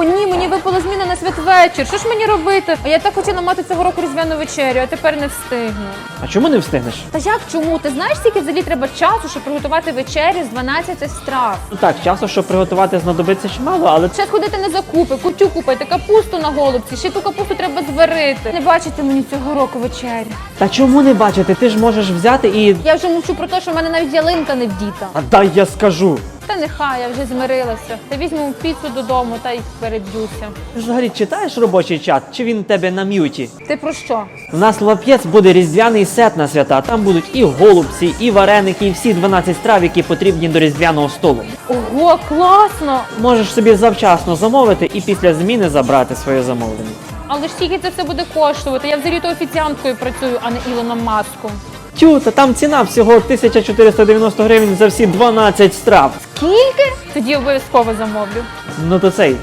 О, ні, мені випала зміна на святвечір. Що ж мені робити? А я так хотіла мати цього року різдвяну вечерю, а тепер не встигну. А чому не встигнеш? Та як чому? Ти знаєш, скільки взагалі треба часу, щоб приготувати вечерю з 12 страв? Ну так, часу, щоб приготувати, знадобиться чимало, але Ще сходити на закупи, кутю купити, капусту на голубці, ще ту капусту треба зварити. Не бачите мені цього року вечерю. та чому не бачити? Ти ж можеш взяти і. Я вже мовчу про те, що в мене навіть ялинка не вдіта. А дай я скажу. Нехай, я вже змирилася. Та візьму піцу додому та й переб'юся. Ти ж взагалі читаєш робочий чат, чи він у тебе на м'юті? Ти про що? У нас лап'єц буде різдвяний сет на свята. Там будуть і голубці, і вареники, і всі 12 страв, які потрібні до різдвяного столу. Ого, класно! Можеш собі завчасно замовити і після зміни забрати своє замовлення. Але ж скільки це все буде коштувати? Я взагалі то офіціанткою працюю, а не Ілоном Маском. Тю, та там ціна всього 1490 гривень за всі 12 страв. Скільки? Тоді обов'язково замовлю. Ну то цей,